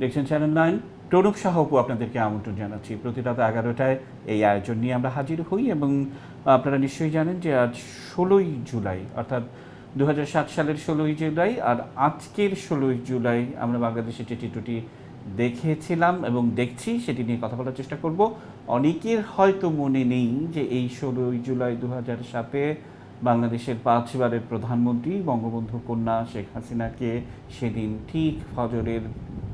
দেখছেন channel nine Pranab সাহপু আপনাদেরকে আমন্ত্রণ জানাচ্ছি। প্রতি রাত এগারোটায় এই আয়োজন নিয়ে আমরা হাজির হই এবং আপনারা নিশ্চয়ই জানেন যে আজ ষোলোই জুলাই, অর্থাৎ দু হাজার সাত সালের ষোলোই জুলাই আর আজকের ষোলোই জুলাই আমরা বাংলাদেশের টি টোয়েন্টি দেখেছিলাম এবং দেখছি সেটি নিয়ে কথা বলার চেষ্টা করব। অনেকের হয়তো মনে নেই যে এই ষোলোই জুলাই দু হাজার সাতে বাংলাদেশের পাঁচবারের প্রধানমন্ত্রী বঙ্গবন্ধু কন্যা শেখ হাসিনাকে সেদিন ঠিক ফজরের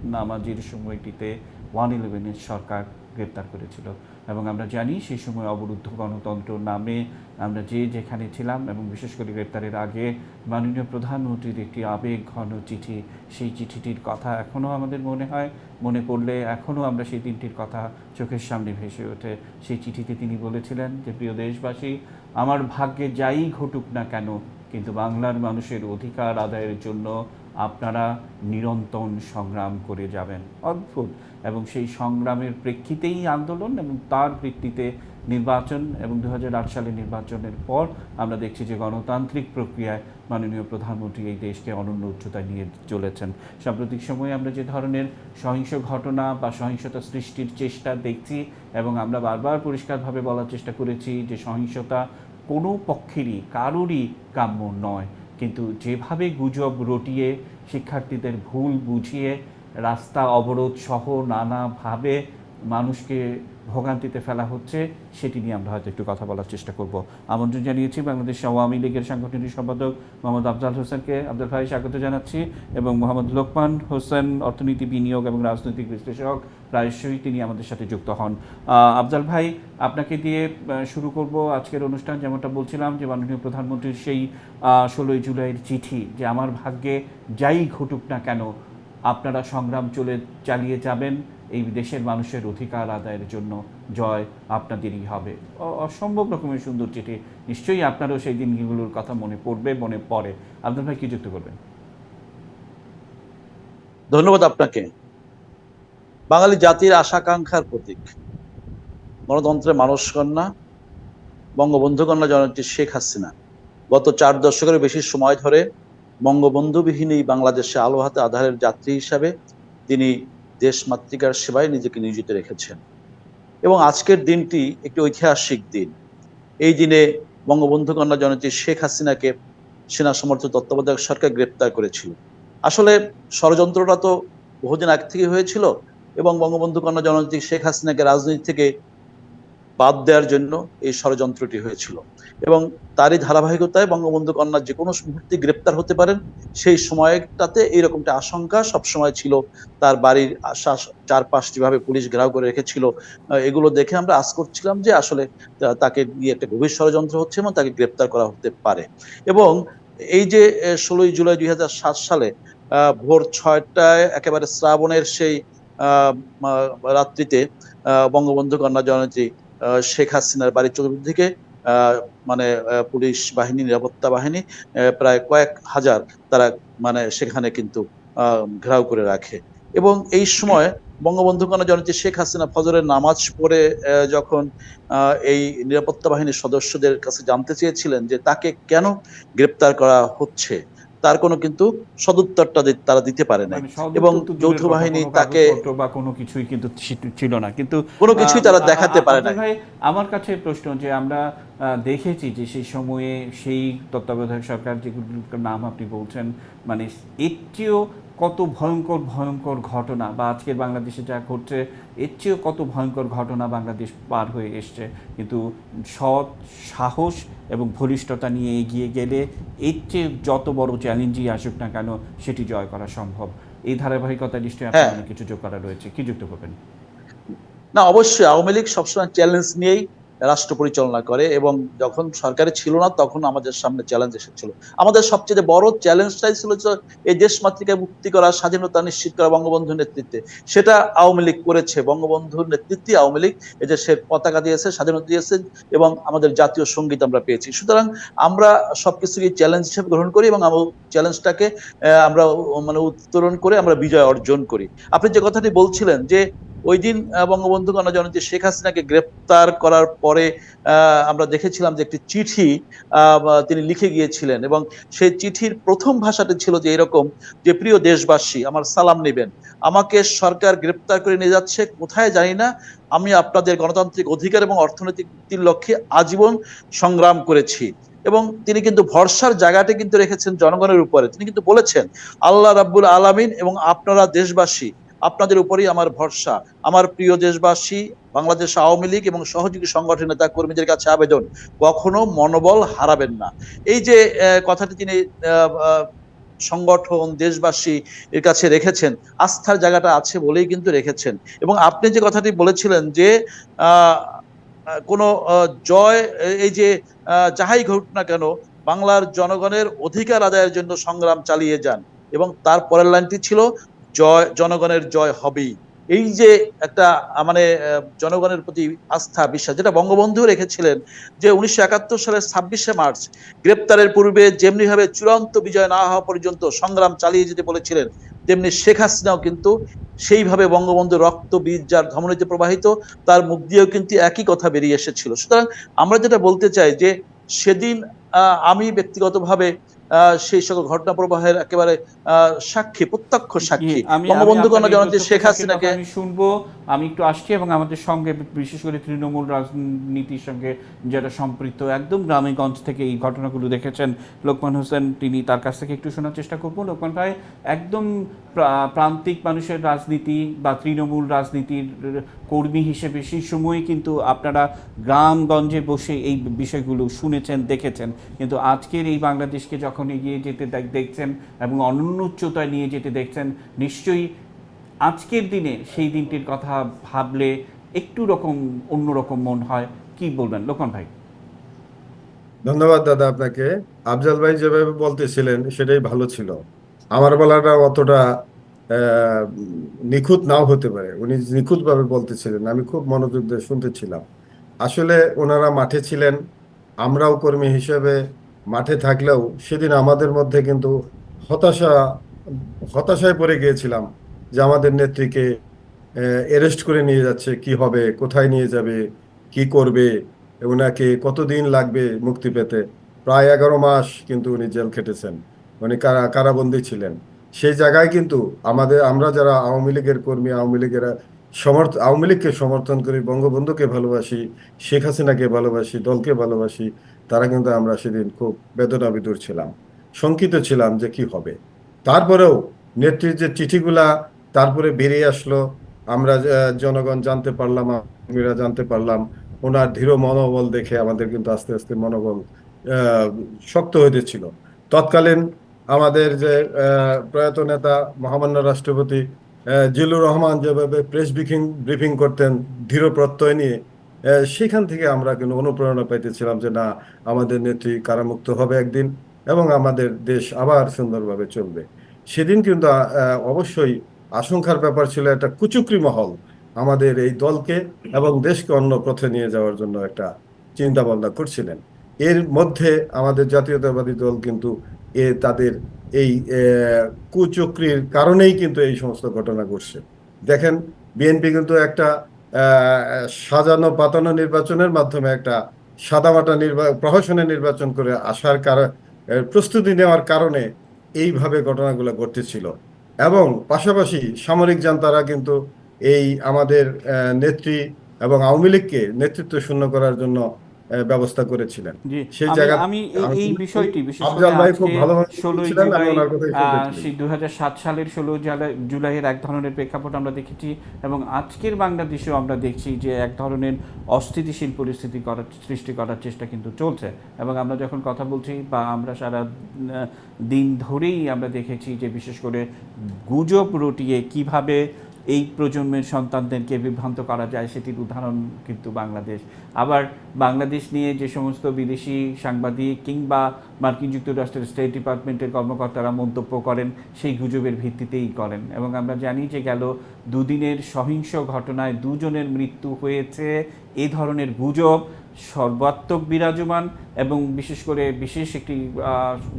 নামাজের সময়টিতে ওয়ান ইলেভেনের সরকার গ্রেপ্তার করেছিল এবং আমরা জানি সেই সময় অবরুদ্ধ গণতন্ত্র নামে আমরা যে যেখানে ছিলাম এবং বিশেষ করে গ্রেপ্তারের আগে মাননীয় প্রধানমন্ত্রীর একটি আবেগ ঘন চিঠি, সেই চিঠিটির কথা এখনও আমাদের মনে হয়, মনে পড়লে এখনও আমরা সেই দিনটির কথা চোখের সামনে ভেসে ওঠে। সেই চিঠিতে তিনি বলেছিলেন যে, প্রিয় দেশবাসী, আমার ভাগ্যে যাই ঘটুক না কেন, কিন্তু বাংলার মানুষের অধিকার আদায়ের জন্য আপনারা নিরন্তর সংগ্রাম করে যাবেন। অদ্ভুত। এবং সেই সংগ্রামের প্রেক্ষিতেই আন্দোলন এবং তার ভিত্তিতে নির্বাচন এবং দু হাজার আট সালে নির্বাচনের পর আমরা দেখছি যে গণতান্ত্রিক প্রক্রিয়ায় মাননীয় প্রধানমন্ত্রী এই দেশকে অনন্য উচ্চতায় নিয়ে চলেছেন। সাম্প্রতিক সময়ে আমরা যে ধরনের সহিংস ঘটনা বা সহিংসতা সৃষ্টির চেষ্টা দেখছি এবং আমরা বারবার পরিষ্কারভাবে বলার চেষ্টা করেছি যে সহিংসতা কোনো পক্ষেরই, কারোরই কাম্য নয়। কিন্তু যেভাবে গুজব রটিয়ে শিক্ষার্থীদের ভুল বুঝিয়ে রাস্তা অবরোধ সহ নানাভাবে মানুষকে ভোগান্তিতে ফেলা হচ্ছে, সেটি নিয়ে আমরা হয়তো একটু কথা বলার চেষ্টা করব। আমন্ত্রণ জানিয়েছি বাংলাদেশ আওয়ামী লীগের সাংগঠনিক সম্পাদক মোহাম্মদ আফজাল হোসেনকে। আব্দুল ভাই, স্বাগত জানাচ্ছি। এবং মোহাম্মদ লোকমান হোসেন, অর্থনীতি, বিনিয়োগ এবং রাজনৈতিক বিশ্লেষক, প্রায়শই তিনি আমাদের সাথে যুক্ত হন। আফজাল ভাই, আপনাকে দিয়ে শুরু করব আজকের অনুষ্ঠান। যেমনটা বলছিলাম যে মাননীয় প্রধানমন্ত্রীর সেই ষোলোই জুলাইয়ের চিঠি যে, আমার ভাগ্যে যাই ঘটুক না কেন, আপনারা সংগ্রাম চলে চালিয়ে যাবেন এই দেশের মানুষের অধিকার আদায়ের জন্য জয় আপনাদেরই হবে। অসম্ভব রকমের সুন্দর চিঠি। নিশ্চয়ই আপনারও সেই দিনগুলোর কথা মনে পড়বে, মনে পড়ে। আব্দুল ভাই, কি যুক্ত করবেন? ধন্যবাদ আপনাকে। বাঙালি জাতির আশাকাঙ্ক্ষার প্রতীক। গণতন্ত্রের মানুষ কন্যা বঙ্গবন্ধু কন্যা জননেত্রী শেখ হাসিনা। গত চার দশকের বেশি সময় ধরে বঙ্গবন্ধুবিহীন এই বাংলাদেশে আলো হাতে আধারের যাত্রী হিসাবে তিনি দেশ মাতৃকার সেবায় নিজেকে নিয়োজিত রেখেছেন। এবং আজকের দিনটি একটি ঐতিহাসিক দিন। এই দিনে বঙ্গবন্ধু কন্যা জনতী শেখ হাসিনাকে সেনা সমর্থিত তত্ত্বাবধায়ক সরকার গ্রেপ্তার করেছিল। আসলে ষড়যন্ত্রটা তো বহুদিন আগ থেকে হয়েছিল এবং বঙ্গবন্ধু কন্যা জনতী শেখ হাসিনাকে রাজনীতি থেকে বাদ দেওয়ার জন্য এই ষড়যন্ত্রটি হয়েছিল। এবং তারই ধারাবাহিকতায় বঙ্গবন্ধু কন্যা যে কোনো মুহূর্তে গ্রেপ্তার হতে পারেন সেই সময়টাতে এইরকমটা আশঙ্কা সবসময় ছিল। তার বাড়ির আশ্বাস চারপাশ যেভাবে পুলিশ ঘেরাও করে রেখেছিল এগুলো দেখে আমরা আশ করছিলাম যে আসলে তাকে নিয়ে একটা গভীর ষড়যন্ত্র হচ্ছে এবং তাকে গ্রেপ্তার করা হতে পারে। এবং এই যে ষোলোই জুলাই দুই হাজার সাত সালে ভোর ছয়টায় একেবারে শ্রাবণের সেই রাত্রিতে বঙ্গবন্ধু কন্যা আহ, শেখ হাসিনার বাড়ির চতুর্দিকে মানে পুলিশ বাহিনী, নিরাপত্তা বাহিনী প্রায় কয়েক হাজার তারা মানে সেখানে কিন্তু ঘেরাও করে রাখে। এবং এই সময় বঙ্গবন্ধু জননেত্রী শেখ হাসিনা ফজরের নামাজ পড়ে যখন এই নিরাপত্তা বাহিনীর সদস্যদের কাছে জানতে চেয়েছিলেন যে তাকে কেন গ্রেপ্তার করা হচ্ছে তার কোনো কিন্তু সদুত্তরটা তারা দিতে পারে না মানে এবং যৌথ বাহিনী তাকে- বা কোনো কিছুই কিন্তু ছিল না। কিন্তু কোনো কিছুই তারা দেখাতে পারে না ভাই আমার কাছে প্রশ্ন যে আমরা দেখেছি যে সেই সময়ে সেই তত্ত্বাবধায়ক সরকার যেগুলোর নাম আপনি বলছেন মানে এর চেয়েও কত ভয়ঙ্কর ভয়ঙ্কর ঘটনা বা আজকের বাংলাদেশে যা ঘটছে এর চেয়েও কত ভয়ঙ্কর ঘটনা বাংলাদেশ পার হয়ে এসছে। কিন্তু সৎ সাহস এবং বলিষ্ঠতা নিয়ে এগিয়ে গেলে এর চেয়ে যত বড় চ্যালেঞ্জই আসুক না কেন সেটি জয় করা সম্ভব। এই ধারাবাহিকতা নিশ্চয়ই আপনার হ্যাঁ। অনেক কিছু যোগ করা রয়েছে। কি যুক্ত করবেন? না অবশ্যই আওয়ামী লীগ সবসময় চ্যালেঞ্জ নিয়েই রাষ্ট্র পরিচালনা করে এবং যখন সরকারে ছিল না, তখন আমাদের সামনে চ্যালেঞ্জ এসেছিল। আমাদের সবচেয়ে বড় চ্যালেঞ্জটাই ছিল যে, এই দেশ মাতৃকায় মুক্তি করা স্বাধীনতা নিশ্চিত করা বঙ্গবন্ধুর নেতৃত্বে। সেটা আওয়ামী লীগ করেছে। বঙ্গবন্ধুর নেতৃত্বে আওয়ামী লীগ এই দেশের পতাকা দিয়েছে, স্বাধীনতা দিয়েছে এবং আমাদের জাতীয় সংগীত আমরা পেয়েছি। সুতরাং আমরা সবকিছুকে চ্যালেঞ্জ হিসেবে গ্রহণ করি এবং আমরা চ্যালেঞ্জটাকে আমরা মানে উত্তরণ করে আমরা বিজয় অর্জন করি। আপনি যে কথাটি বলছিলেন যে ওই দিন বঙ্গবন্ধু জননেত্রী শেখ হাসিনাকে গ্রেপ্তার করার পরে আমরা দেখেছিলাম যে একটি চিঠি তিনি লিখে গিয়েছিলেন এবং সেই চিঠির প্রথম ভাষাটি ছিল যে এরকম, যে প্রিয় দেশবাসী, আমার সালাম নেবেন। আমাকে সরকার গ্রেপ্তার করে নিয়ে যাচ্ছে, কোথায় জানি না। আমি আপনাদের গণতান্ত্রিক অধিকার এবং অর্থনৈতিক লক্ষ্যে আজীবন সংগ্রাম করেছি। এবং তিনি কিন্তু ভরসার জায়গাটি কিন্তু রেখেছেন জনগণের উপরে। তিনি কিন্তু বলেছেন, আল্লাহ রাব্বুল আলামিন এবং আপনারা দেশবাসী আপনাদের উপরেই আমার ভরসা। আমার প্রিয় দেশবাসী, বাংলাদেশ আওয়ামী লীগ এবং সহযোগী সংগঠন নেতা কর্মীদের কাছে আবেদন, কখনো মনোবল হারাবেন না। এই যে কথাটি তিনি সংগঠন, দেশবাসী এর কাছে রেখেছেন, আস্থার জায়গাটা আছে বলেই কিন্তু রেখেছেন। এবং আপনি যে কথাটি বলেছিলেন যে কোনো জয় এই যে যাহাই ঘটুক না কেন, বাংলার জনগণের অধিকার আদায়ের জন্য সংগ্রাম চালিয়ে যান। এবং তার পরের লাইনটি ছিল জয়, জনগণের জয় হবেই। এই যে একটা মানে জনগণের প্রতি আস্থা, বিশ্বাস, যেটা বঙ্গবন্ধু রেখেছিলেন যে উনিশশো একাত্তর সালের ছাব্বিশে মার্চ গ্রেপ্তারের পূর্বে যেমনি ভাবে চূড়ান্ত বিজয় না হওয়া পর্যন্ত সংগ্রাম চালিয়ে যেতে বলেছিলেন, তেমনি শেখ হাসিনাও কিন্তু সেইভাবে বঙ্গবন্ধু রক্ত বীজ যার ধমনীতে প্রবাহিত, তার মুখ দিয়েও কিন্তু একই কথা বেরিয়ে এসেছিল। সুতরাং আমরা যেটা বলতে চাই যে সেদিন আমি ব্যক্তিগতভাবে সেই সকল ঘটনা প্রবাহের একেবারে সাক্ষী প্রত্যক্ষ সাক্ষী। জি, আমি- বঙ্গবন্ধু কন্যা আপনার শেখ হাসিনাকে আমি শুনব আমি একটু আসছি এবং আমাদের সঙ্গে বিশেষ করে তৃণমূল রাজনীতির সঙ্গে যারা সম্পৃক্ত একদম গ্রামেগঞ্জ থেকে এই ঘটনাগুলো দেখেছেন। লোকমান হোসেন তিনি তার কাছ থেকে একটু শোনার চেষ্টা করব। লোকমান ভাই একদম প্রান্তিক মানুষের রাজনীতি বা তৃণমূল রাজনীতির কর্মী হিসেবে সেই সময়ে কিন্তু আপনারা গ্রামগঞ্জে বসে এই বিষয়গুলো শুনেছেন দেখেছেন। কিন্তু আজকের এই বাংলাদেশকে যখন এগিয়ে যেতে দেখছেন এবং অনন্য উচ্চতায় নিয়ে যেতে দেখছেন, নিশ্চয়ই আজকের দিনে সেই দিনটির কথা ভাবলে একটু রকম অন্যরকম মন হয়। কি বলবেন? লোকন ভাই। ধন্যবাদ দাদা আপনাকে। আফজাল ভাই যেভাবে বলতেছিলেন, সেটাই ভালো ছিল। আমার বলাটা অতটা নিখুঁত নাও হতে পারে। উনি নিখুঁতভাবে বলতেছিলেন, আমি খুব মনোযোগ দিয়ে শুনতেছিলাম। আসলে ওনারা মাঠে ছিলেন, আমরাও কর্মী হিসেবে মাঠে থাকলেও সেদিন আমাদের মধ্যে কিন্তু হতাশা, হতাশায় পড়ে গিয়েছিলাম যে আমাদের নেত্রীকে অ্যারেস্ট করে নিয়ে যাচ্ছে, কি হবে, কোথায় নিয়ে যাবে, কি করবে, ওনাকে কতদিন লাগবে মুক্তি পেতে? প্রায় এগারো মাস কিন্তু উনি জেল খেটেছেন, উনি কারা, কারাবন্দী ছিলেন। সেই জায়গায় কিন্তু আমাদের, আমরা যারা আওয়ামী লীগের কর্মী, আওয়ামী লীগের সমর্থ আওয়ামী লীগকে সমর্থন করি, বঙ্গবন্ধুকে ভালোবাসি, শেখ হাসিনাকে ভালোবাসি, দলকে ভালোবাসি, তারা কিন্তু আমরা সেদিন খুব বেদনা বিদুর ছিলাম, শঙ্কিত ছিলাম যে কি হবে। তারপরেও নেত্রীর যে চিঠিগুলা, তারপরে বেরিয়ে আসলো, আমরা জনগণ জানতে পারলাম আমিরা জানতে পারলাম, ওনার দৃঢ় মনোবল দেখে আমাদের কিন্তু আস্তে আস্তে মনোবল শক্ত হইতেছিল তৎকালীন আমাদের যে প্রয়াত নেতা, মহামান্য রাষ্ট্রপতি জিল্লুর রহমান যেভাবে প্রেস ব্রিফিং ব্রিফিং করতেন দৃঢ় প্রত্যয় নিয়ে সেখান থেকে আমরা কিন্তু অনুপ্রেরণা পাইতেছিলাম যে না, আমাদের নেত্রী কারামুক্ত হবে একদিন এবং আমাদের দেশ আবার সুন্দরভাবে চলবে। সেদিন কিন্তু অবশ্যই আশঙ্কার ব্যাপার ছিল একটা কুচুকরি মহল আমাদের এই দলকে এবং দেশকে অন্য পথে নিয়ে যাওয়ার জন্য একটা চিন্তা ভাবনা করছিলেন। এর মধ্যে আমাদের জাতীয়তাবাদী দল কিন্তু এ তাদের এই কুচক্রির কারণেই কিন্তু এই সমস্ত ঘটনা ঘটছে। দেখেন, বিএনপি কিন্তু একটা সাজানো পাতানো নির্বাচনের মাধ্যমে একটা সাদামাটা নির্বা, প্রহসনে নির্বাচন করে আসার কারণ প্রস্তুতি নেওয়ার কারণে এইভাবে ঘটনাগুলো ঘটতেছিল। এবং পাশাপাশি সামরিক জান্তারা কিন্তু এই আমাদের নেত্রী এবং আওয়ামী লীগকে নেতৃত্ব শূন্য করার জন্য ব্যবস্থা করেছিলেন সেই জায়গা- আমি এই- বিষয়টি বিশেষ করে খুব শুনতেছিলাম। সেই দুই সালের ষোলো জুলাইয়ের এক ধরনের প্রেক্ষাপট আমরা দেখেছি এবং আজকের বাংলাদেশেও আমরা দেখছি যে এক ধরনের অস্থিতিশীল পরিস্থিতি করার সৃষ্টি করার চেষ্টা কিন্তু চলছে এবং আমরা যখন কথা বলছি বা আমরা সারা দিন ধরেই আমরা দেখেছি যে বিশেষ করে গুজব রটিয়ে কীভাবে এই প্রজন্মের সন্তানদেরকে বিভ্রান্ত করা যায়, সেটির উদাহরণ কিন্তু বাংলাদেশ। আবার বাংলাদেশ নিয়ে যে সমস্ত বিদেশি সাংবাদিক কিংবা মার্কিন যুক্তরাষ্ট্রের স্টেট ডিপার্টমেন্টের কর্মকর্তারা মন্তব্য করেন, সেই গুজবের ভিত্তিতেই করেন। এবং আমরা জানি যে গেল দুদিনের সহিংস ঘটনায় দুজনের মৃত্যু হয়েছে, এ ধরনের গুজব সর্বাত্মক বিরাজমান এবং বিশেষ করে বিশেষ একটি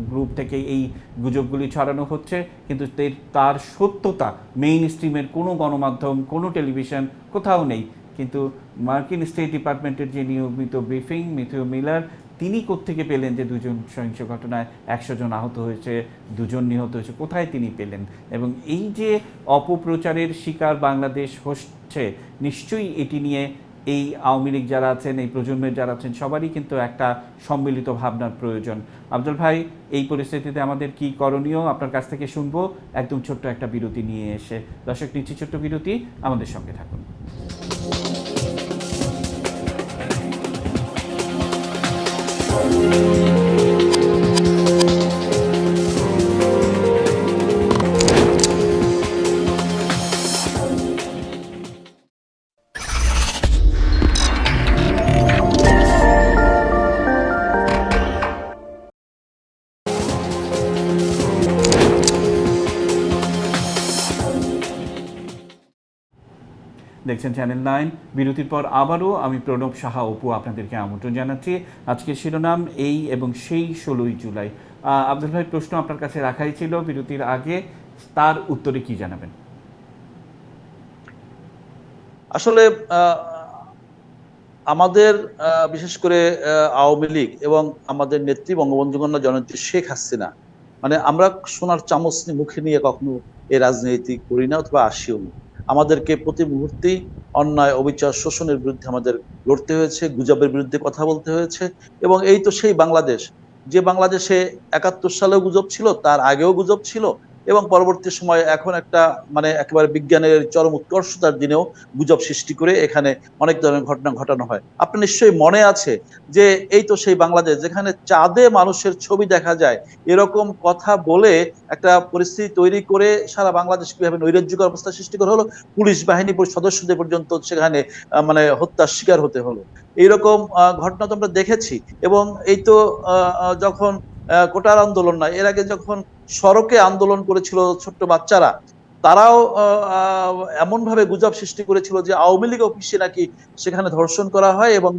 গ্রুপ থেকে এই গুজবগুলি ছড়ানো হচ্ছে। কিন্তু তার সত্যতা মেইন স্ট্রিমের কোনো গণমাধ্যম, কোনো টেলিভিশন কোথাও নেই। কিন্তু মার্কিন স্টেট ডিপার্টমেন্টের যে নিয়মিত ব্রিফিং মিথিও মিলার তিনি কোত্থেকে পেলেন যে দুজন সহিংস ঘটনায় একশো জন আহত হয়েছে, দুজন নিহত হয়েছে, কোথায় তিনি পেলেন? এবং এই যে অপপ্রচারের শিকার বাংলাদেশ হচ্ছে, নিশ্চয়ই এটি নিয়ে এই আওয়ামী লীগ যারা আছেন, এই প্রজন্মের যারা আছেন, সবারই কিন্তু একটা সম্মিলিত ভাবনার প্রয়োজন। আব্দুল ভাই, এই পরিস্থিতিতে আমাদের কি করণীয়? আপনার কাছ থেকে শুনব। একদম ছোট্ট একটা বিরতি নিয়ে এসে। দর্শক, নিচ্ছি ছোট্ট বিরতি। আমাদের সঙ্গে থাকুন। দেখছেন চ্যানেল নাইন বিরতির পর আবারও আমি প্রণব সাহা অপু আপনাদেরকে আমন্ত্রণ জানাচ্ছি। আজকের শিরোনাম এই এবং সেই ষোলোই জুলাই। আব্দুল ভাই, প্রশ্ন আপনার কাছে রাখাই ছিল বিরতির আগে। তার উত্তরে কি জানাবেন? আসলে আমাদের বিশেষ করে আওয়ামী লীগ এবং আমাদের নেত্রী বঙ্গবন্ধু কন্যা জননেত্রী শেখ হাসিনা মানে আমরা সোনার চামচ মুখে নিয়ে কখনো এই রাজনীতি করি না অথবা আসিও না। আমাদেরকে প্রতি মুহূর্তেই অন্যায়, অবিচার, শোষণের বিরুদ্ধে আমাদের লড়তে হয়েছে, গুজবের বিরুদ্ধে কথা বলতে হয়েছে এবং এই তো সেই বাংলাদেশ। যে বাংলাদেশে একাত্তর সালেও গুজব ছিল, তার আগেও গুজব ছিল এবং পরবর্তী সময়ে এখন একটা মানে একেবারে বিজ্ঞানের চরম উৎকর্ষতার দিনেও গুজব সৃষ্টি করে এখানে অনেক ধরনের ঘটনা ঘটানো হয়। আপনার নিশ্চয়ই মনে আছে যে এই তো সেই বাংলাদেশ যেখানে চাঁদে মানুষের ছবি দেখা যায়, এরকম কথা বলে একটা পরিস্থিতি তৈরি করে সারা বাংলাদেশ কীভাবে নৈরাজ্যকর অবস্থা সৃষ্টি করা হলো, পুলিশ বাহিনী সদস্যদের পর্যন্ত সেখানে মানে হত্যার শিকার হতে হলো। এইরকম ঘটনা তো আমরা দেখেছি এবং এই তো যখন কোটার আন্দোলন না এর আগে যখন সড়কে আন্দোলন করেছিল ছোট্ট বাচ্চারা, তারাও এমন ভাবে গুজব সৃষ্টি করেছিল যে আওয়ামী লীগ অফিসে নাকি সেখানে ধর্ষণ করা হয় এবং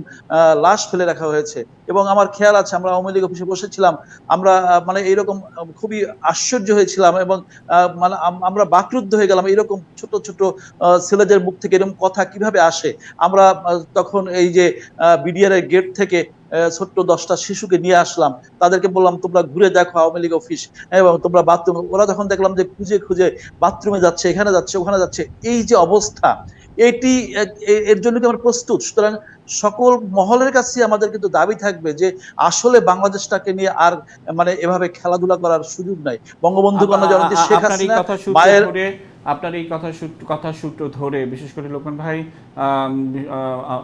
লাশ ফেলে রাখা হয়েছে। এবং আমার খেয়াল আছে, আমরা আওয়ামী লীগ অফিসে বসেছিলাম, আমরা মানে এইরকম খুবই আশ্চর্য হয়েছিলাম এবং মানে আমরা বাকরুদ্ধ হয়ে গেলাম। এরকম ছোট ছোট ছেলেদের মুখ থেকে এরকম কথা কীভাবে আসে? আমরা তখন এই যে বিডিআর গেট থেকে ছোট্ট দশটা শিশুকে নিয়ে আসলাম। তাদেরকে বললাম তোমরা ঘুরে দেখো আওয়ামী লীগ অফিস এবং তোমরা বাথরুম ওরা তখন দেখলাম যে খুঁজে খুঁজে বাথরুমে যাচ্ছে এখানে যাচ্ছে ওখানে যাচ্ছে। এই যে অবস্থা এটি এর জন্য কি আমরা প্রস্তুত? সুতরাং সকল মহলের কাছে আমাদের কিন্তু দাবি থাকবে যে আসলে বাংলাদেশটাকে নিয়ে আর মানে এভাবে খেলাধুলা করার সুযোগ নাই। বঙ্গবন্ধু কন্যা আ- শেখ হাসিনা মায়ের আপনার এই কথা কথা সূত্র ধরে বিশেষ করে লোকমান ভাই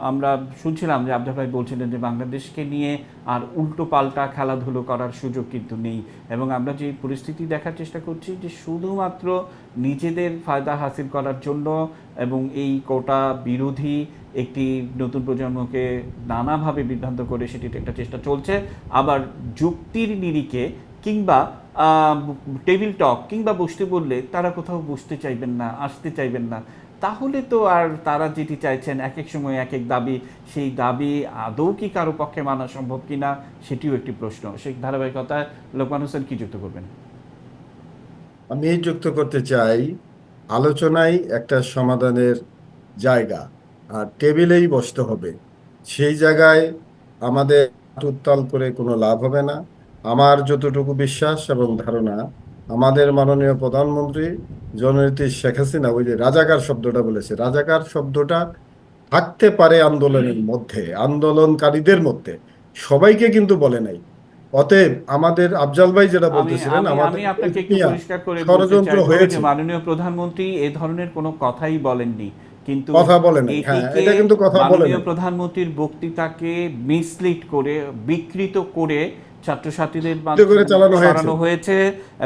আমরা শুনছিলাম যে আব্দুল ভাই বলছিলেন যে বাংলাদেশকে নিয়ে আর উল্টো পাল্টা খেলাধুলো করার সুযোগ কিন্তু নেই। এবং আমরা যে পরিস্থিতি দেখার চেষ্টা করছি যে শুধুমাত্র নিজেদের ফায়দা হাসিল করার জন্য এবং এই কোটা বিরোধী একটি নতুন প্রজন্মকে নানাভাবে বিভ্রান্ত করে সেটির একটা চেষ্টা চলছে। আবার যুক্তির নিরিখে কিংবা টেবিল টক কিংবা বসতে বললে তারা কোথাও বসতে চাইবেন না, আসতে চাইবেন না। তাহলে তো আর তারা যেটি চাইছেন এক এক সময় এক এক দাবি, সেই দাবি আদৌ কি কারও পক্ষে মানা সম্ভব কি না, সেটিও একটি প্রশ্ন। সেই ধারাবাহিকতায় লোকমান হোসেন কি যুক্ত করবেন? আমি যুক্ত করতে চাই আলোচনায় একটা সমাধানের জায়গা। আর টেবিলেই বসতে হবে। সেই জায়গায় আমাদের উত্তাল করে কোনো লাভ হবে না। আমার যতটুকু বিশ্বাস এবং ধারণা আমাদের মাননীয় প্রধানমন্ত্রী জননেত্রী শেখ হাসিনা ওই যে রাজাকার শব্দটা বলেছে রাজাকার শব্দটা থাকতে পারে আন্দোলনের মধ্যে আন্দোলনকারীদের মধ্যে সবাইকে কিন্তু বলে নাই। অতএব আমাদের আফজাল ভাই যেটা বলতেছিলেন আমাদের আপনাকে একটু পরিষ্কার করে ষড়যন্ত্র হয়েছে। মাননীয় প্রধানমন্ত্রী এ ধরনের কোনো কথাই বলেননি। কিন্তু কথা বলেন হ্যাঁ এটা কিন্তু কথা বলেন প্রধানমন্ত্রীর বক্তৃতাকে মিসলিড করে বিকৃত করে ছাত্রছাত্রীদের চালানো। সরানো হয়েছে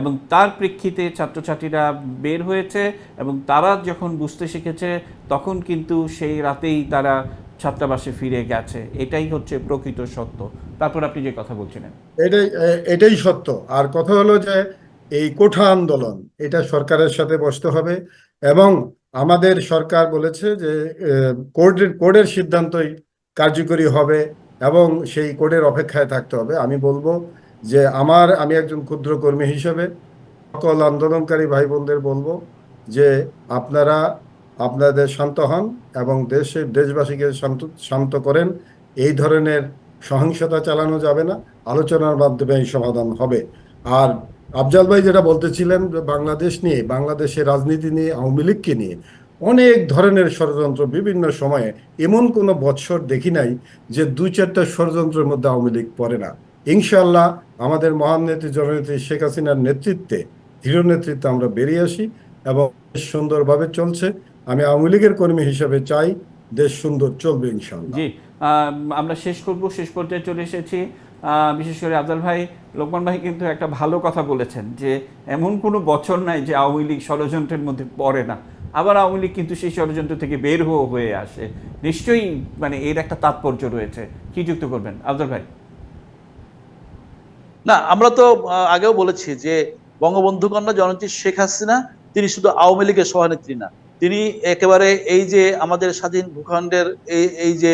এবং তার প্রেক্ষিতে ছাত্রছাত্রীরা বের হয়েছে এবং তারা যখন বুঝতে শিখেছে তখন কিন্তু সেই রাতেই তারা ছাত্রাবাসে ফিরে গেছে। এটাই হচ্ছে প্রকৃত সত্য। তারপর আপনি যে কথা বলছিলেন। এটাই এটাই সত্য। আর কথা হলো যে এই কোঠা আন্দোলন এটা সরকারের সাথে বসতে হবে এবং আমাদের সরকার বলেছে যে কোর্টের কোর্টের সিদ্ধান্তই কার্যকরী হবে এবং সেই কোডের অপেক্ষায় থাকতে হবে। আমি বলব যে আমার, আমি একজন ক্ষুদ্র কর্মী হিসেবে সকল আন্দোলনকারী ভাই বোনদের বলব যে আপনারা আপনাদের শান্ত হন এবং দেশের দেশবাসীকে শান্ত শান্ত করেন। এই ধরনের সহিংসতা চালানো যাবে না। আলোচনার মাধ্যমে এই সমাধান হবে। আর আফজাল ভাই যেটা বলতেছিলেন বাংলাদেশ নিয়ে, বাংলাদেশের রাজনীতি নিয়ে, আওয়ামী লীগকে নিয়ে অনেক ধরনের ষড়যন্ত্র বিভিন্ন সময়ে এমন কোনো বৎসর দেখি নাই যে দুই চারটা ষড়যন্ত্রের মধ্যে আওয়ামী লীগ পড়ে না। ইনশাল্লাহ আমাদের মহান নেত্রী, জননেত্রী শেখ হাসিনার নেতৃত্বে, দৃঢ় নেতৃত্বে আমরা বেরিয়ে আসি এবং সুন্দরভাবে চলছে। আমি আওয়ামী লীগের কর্মী হিসেবে চাই দেশ সুন্দর চলবে ইনশাআল্লাহ। জি আমরা শেষ করব, শেষ পর্যায়ে চলে এসেছি। বিশেষ করে আফজাল ভাই, লোকমান ভাই কিন্তু একটা ভালো কথা বলেছেন যে এমন কোনো বছর নাই যে আওয়ামী লীগ ষড়যন্ত্রের মধ্যে পড়ে না। আবার আওয়ামী লীগ কিন্তু সেই ষড়যন্ত্র থেকে বের হয়ে হয়ে আসে। নিশ্চয়ই মানে এর একটা তাৎপর্য রয়েছে। কি যুক্ত করবেন? আফজাল ভাই। না, আমরা তো আগেও বলেছি যে বঙ্গবন্ধু কন্যা জননেত্রী শেখ হাসিনা, তিনি শুধু আওয়ামী লীগের সভানেত্রী না, তিনি একেবারে এই যে আমাদের স্বাধীন ভূখণ্ডের এই এই যে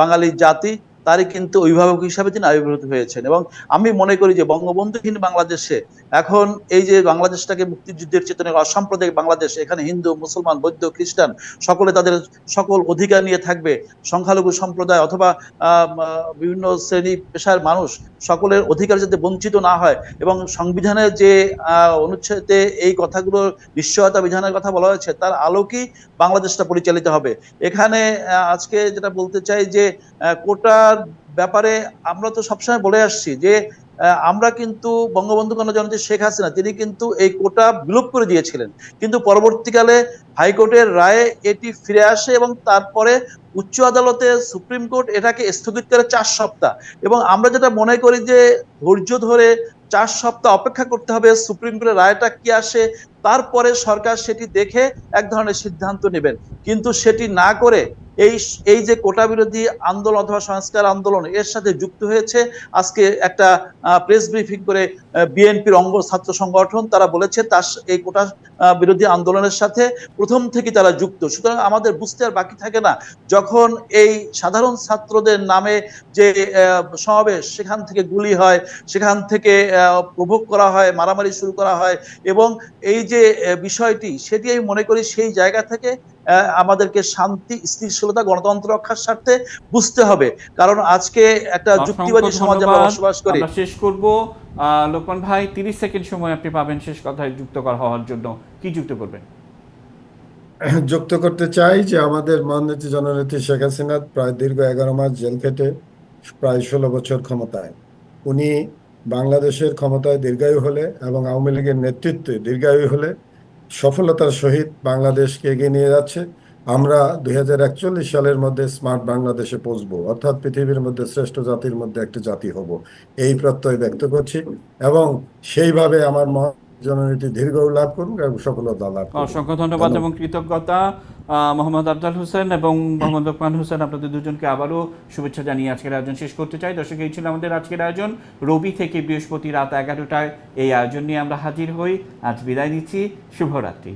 বাঙালি জাতি তারই কিন্তু অভিভাবক হিসাবে তিনি আবির্ভূত হয়েছেন। এবং আমি মনে করি যে বঙ্গবন্ধুহীন বাংলাদেশে এখন এই যে বাংলাদেশটাকে মুক্তিযুদ্ধের চেতনায় অসাম্প্রদায়িক বাংলাদেশ এখানে হিন্দু মুসলমান বৌদ্ধ খ্রিস্টান সকলে তাদের সকল অধিকার নিয়ে থাকবে সংখ্যালঘু সম্প্রদায় অথবা বিভিন্ন শ্রেণি পেশার মানুষ সকলের অধিকার যাতে বঞ্চিত না হয় এবং সংবিধানের যে অনুচ্ছেদে এই কথাগুলো নিশ্চয়তা বিধানের কথা বলা হয়েছে তার আলোকেই বাংলাদেশটা পরিচালিত হবে। এখানে আজকে যেটা বলতে চাই যে আহ, কোটার ব্যাপারে আমরা তো সবসময় বলে আসছি যে আমরা কিন্তু বঙ্গবন্ধু কন্যা জননেত্রী শেখ হাসিনা, তিনি কিন্তু এই কোটা বিলোপ করে দিয়েছিলেন। কিন্তু পরবর্তীকালে হাইকোর্টের রায়ে এটি ফিরে আসে এবং তারপরে উচ্চ আদালতে সুপ্রিম কোর্ট এটাকে স্থগিত করে চার সপ্তাহ। এবং আমরা যেটা মনে করি যে, ধৈর্য ধরে চার সপ্তাহ অপেক্ষা করতে হবে, সুপ্রিম কোর্টের রায়টা কি আসে তারপরে সরকার সেটি দেখে এক ধরনের সিদ্ধান্ত নেবেন। কিন্তু সেটি না করে এই এই যে কোটা বিরোধী আন্দোলন অথবা সংস্কার আন্দোলন, এর সাথে যুক্ত হয়েছে। আজকে একটা প্রেস ব্রিফিং করে বিএনপির অঙ্গ ছাত্র সংগঠন, তারা বলেছে তার এই কোটা বিরোধী আন্দোলনের সাথে প্রথম থেকে তারা যুক্ত। সুতরাং আমাদের বুঝতে আর বাকি থাকে না, যখন এই সাধারণ ছাত্রদের নামে যে সমাবেশ, সেখান থেকে গুলি হয়, সেখান থেকে প্রভোগ করা হয়, মারামারি শুরু করা হয় এবং এই যে আহ, বিষয়টি সেটি আমি মনে করি সেই জায়গা থেকে আমাদেরকে শান্তি স্থিতিশীলতা গণতন্ত্র রক্ষার স্বার্থে বুঝতে হবে। কারণ আজকে একটা যুক্তিবাদী সমাজে আমরা বসবাস করি। শেষ করব। লোকমান ভাই তিরিশ সেকেন্ড সময় আপনি পাবেন শেষ কথায় যুক্ত করা হওয়ার জন্য। কি যুক্ত করবেন? যুক্ত করতে চাই যে আমাদের মহানেত্রী জননেত্রী শেখ হাসিনা প্রায় দীর্ঘ এগারো মাস জেল খেটে প্রায় ষোলো বছর ক্ষমতায়। উনি বাংলাদেশের ক্ষমতায় দীর্ঘায়ু হলে এবং আওয়ামী লীগের নেতৃত্বে দীর্ঘায়ু হলে সফলতার সহিত বাংলাদেশকে এগিয়ে নিয়ে যাচ্ছে। আমরা দুই হাজার একচল্লিশ সালের মধ্যে স্মার্ট বাংলাদেশে পৌঁছবো অর্থাৎ পৃথিবীর মধ্যে শ্রেষ্ঠ জাতির মধ্যে একটা জাতি হব। এই প্রত্যয় ব্যক্ত করছি এবং সেইভাবে আমার মহান জননীতি দীর্ঘ লাভ করুন এবং সফলতা লাভ করুন অসংখ্য ধন্যবাদ। এবং কৃতজ্ঞতা। মোহাম্মদ আফজাল হোসেন এবং মোহাম্মদ রকমান হোসেন, আপনাদের দুজনকে আবারও শুভেচ্ছা জানিয়ে আজকের আয়োজন শেষ করতে চাই। দর্শক, এই ছিল আমাদের আজকের আয়োজন। রবি থেকে বৃহস্পতি রাত এগারোটায় এই আয়োজন নিয়ে আমরা হাজির হই। আজ বিদায় নিচ্ছি। শুভরাত্রি।